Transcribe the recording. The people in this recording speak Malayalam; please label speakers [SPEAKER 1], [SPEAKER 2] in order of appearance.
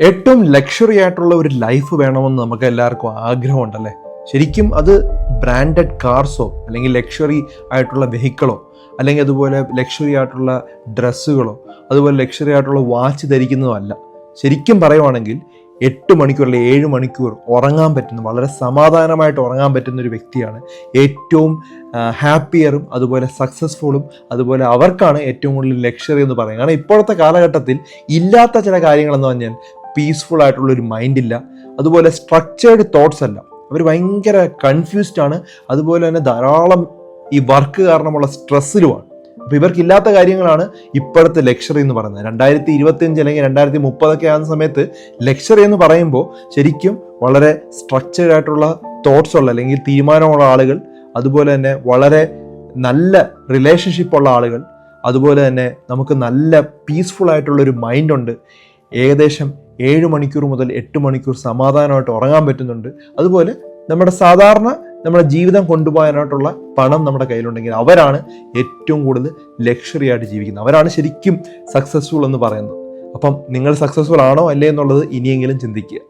[SPEAKER 1] ഏറ്റവും ലക്ഷറി ആയിട്ടുള്ള ഒരു ലൈഫ് വേണമെന്ന് നമുക്ക് എല്ലാവർക്കും ആഗ്രഹമുണ്ടല്ലേ? ശരിക്കും അത് ബ്രാൻഡഡ് കാർസോ അല്ലെങ്കിൽ ലക്ഷറി ആയിട്ടുള്ള വെഹിക്കിളോ അല്ലെങ്കിൽ അതുപോലെ ലക്ഷറി ആയിട്ടുള്ള ഡ്രസ്സുകളോ അതുപോലെ ലക്ഷറി ആയിട്ടുള്ള വാച്ച് ധരിക്കുന്നതോ അല്ല. ശരിക്കും പറയുവാണെങ്കിൽ എട്ട് മണിക്കൂർ അല്ലെങ്കിൽ ഏഴ് മണിക്കൂർ ഉറങ്ങാൻ പറ്റുന്ന വളരെ സമാധാനമായിട്ട് ഉറങ്ങാൻ പറ്റുന്ന ഒരു വ്യക്തിയാണ് ഏറ്റവും ഹാപ്പിയറും അതുപോലെ സക്സസ്ഫുളും അതുപോലെ അവർക്കാണ് ഏറ്റവും കൂടുതൽ ലക്ഷറി എന്ന് പറയുന്നത്. കാരണം ഇപ്പോഴത്തെ കാലഘട്ടത്തിൽ ഇല്ലാത്ത ചില കാര്യങ്ങളെന്ന് പറഞ്ഞാൽ പീസ്ഫുൾ ആയിട്ടുള്ള ഒരു മൈൻഡ് ഇല്ല. അതുപോലെ സ്ട്രക്ചേർഡ് തോട്ട്സ് അല്ല. അവർ ഭയങ്കര കൺഫ്യൂസ്ഡ് ആണ്. അതുപോലെ തന്നെ ധാരാളം ഈ വർക്ക് കാരണമുള്ള സ്ട്രെസ്സിലുമാണ് അപ്പോൾ ഇവർക്കില്ലാത്ത കാര്യങ്ങളാണ് ഇപ്പോഴത്തെ ലക്ഷറി എന്ന് പറയുന്നത്. രണ്ടായിരത്തി ഇരുപത്തിയഞ്ച് അല്ലെങ്കിൽ രണ്ടായിരത്തി മുപ്പതൊക്കെ ആകുന്ന സമയത്ത് ലക്ഷറി എന്ന് പറയുമ്പോൾ ശരിക്കും വളരെ സ്ട്രക്ചേർഡ് ആയിട്ടുള്ള തോട്ട്സ് ഉള്ള അല്ലെങ്കിൽ തീരുമാനമുള്ള ആളുകൾ അതുപോലെ തന്നെ വളരെ നല്ല റിലേഷൻഷിപ്പ് ഉള്ള ആളുകൾ അതുപോലെ തന്നെ നമുക്ക് നല്ല പീസ്ഫുൾ ആയിട്ടുള്ള ഒരു മൈൻഡ് ഉണ്ട്. ഏകദേശം ഏഴ് മണിക്കൂർ മുതൽ എട്ട് മണിക്കൂർ സമാധാനമായിട്ട് ഉറങ്ങാൻ പറ്റുന്നുണ്ട്. അതുപോലെ നമ്മുടെ സാധാരണ നമ്മുടെ ജീവിതം കൊണ്ടുപോകാനായിട്ടുള്ള പണം നമ്മുടെ കയ്യിലുണ്ടെങ്കിൽ അവരാണ് ഏറ്റവും കൂടുതൽ ലക്ഷറി ആയിട്ട് ജീവിക്കുന്നത്. അവരാണ് ശരിക്കും സക്സസ്ഫുൾ എന്ന് പറയുന്നത്. അപ്പം നിങ്ങൾ സക്സസ്ഫുൾ ആണോ അല്ലേ എന്നുള്ളത് ഇനിയെങ്കിലും ചിന്തിക്കുക.